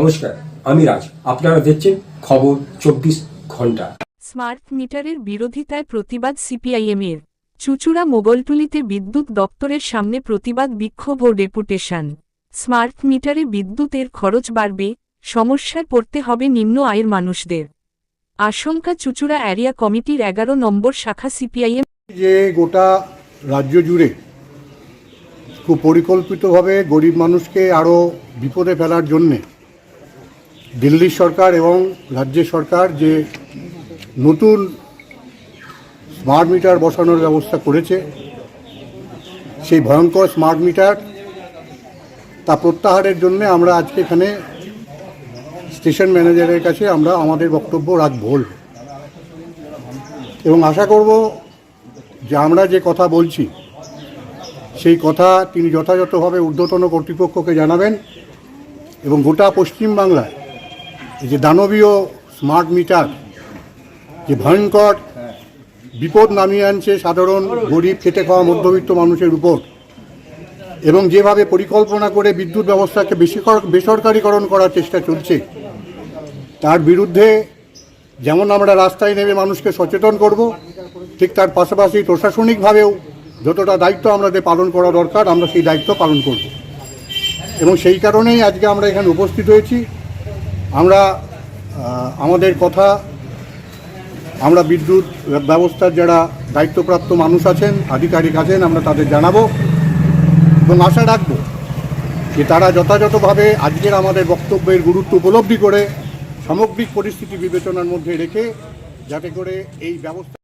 নমস্কার আমি রাজ। আপনারা দেখছেন খবর চব্বিশ ঘণ্টা। স্মার্ট মিটারের বিরোধিতায় প্রতিবাদ সিপিআইএমের। চুচুড়া মোগলটুলিতে বিদ্যুৎ দপ্তরের সামনে প্রতিবাদ বিক্ষোভ ও ডেপুটেশন। স্মার্ট মিটারে বিদ্যুতের খরচ বাড়বে সমস্যায় পড়তে হবে নিম্ন আয়ের মানুষদের। আশঙ্কা চুচুড়া এরিয়া কমিটির এগারো নম্বর শাখা সিপিআইএম। যে গোটা রাজ্য জুড়ে খুব পরিকল্পিতভাবে গরিব মানুষকে আরও বিপদে ফেলার জন্যে দিল্লি সরকার এবং রাজ্য সরকার যে নতুন স্মার্ট মিটার বসানোর ব্যবস্থা করেছে, সেই ভয়ঙ্কর স্মার্ট মিটার তা প্রত্যাহারের জন্য আমরা আজকে এখানে স্টেশন ম্যানেজারের কাছে আমরা আমাদের বক্তব্য রাখব। এবং আশা করব যে আমরা যে কথা বলছি, সেই কথা তিনি যথাযথভাবে ঊর্ধ্বতন কর্তৃপক্ষকে জানাবেন এবং গোটা পশ্চিমবাংলায় যে দানবীয় স্মার্ট মিটার যে ভয়ঙ্কর বিপদ নামিয়ে আনছে সাধারণ গরিব, খেটে খাওয়া মধ্যবিত্ত মানুষের উপর। এবং যেভাবে পরিকল্পনা করে বিদ্যুৎ ব্যবস্থাকে বেশি বেসরকারীকরণ করার চেষ্টা চলছে, তার বিরুদ্ধে যেমন আমরা রাস্তায় নেমে মানুষকে সচেতন করব, ঠিক তার পাশাপাশি প্রশাসনিকভাবেও যতটা দায়িত্ব আমাদের পালন করা দরকার, আমরা সেই দায়িত্ব পালন করব। এবং সেই কারণেই আজকে আমরা এখানে উপস্থিত হয়েছি। আমরা আমাদের কথা, আমরা বিদ্যুৎ ব্যবস্থার যারা দায়িত্বপ্রাপ্ত মানুষ আছেন, আধিকারিক আছেন, আমরা তাদের জানাব এবং আশা রাখব যে তারা যথাযথভাবে আজকের আমাদের বক্তব্যের গুরুত্ব উপলব্ধি করে সামগ্রিক পরিস্থিতি বিবেচনার মধ্যে রেখে যাতে করে এই ব্যবস্থা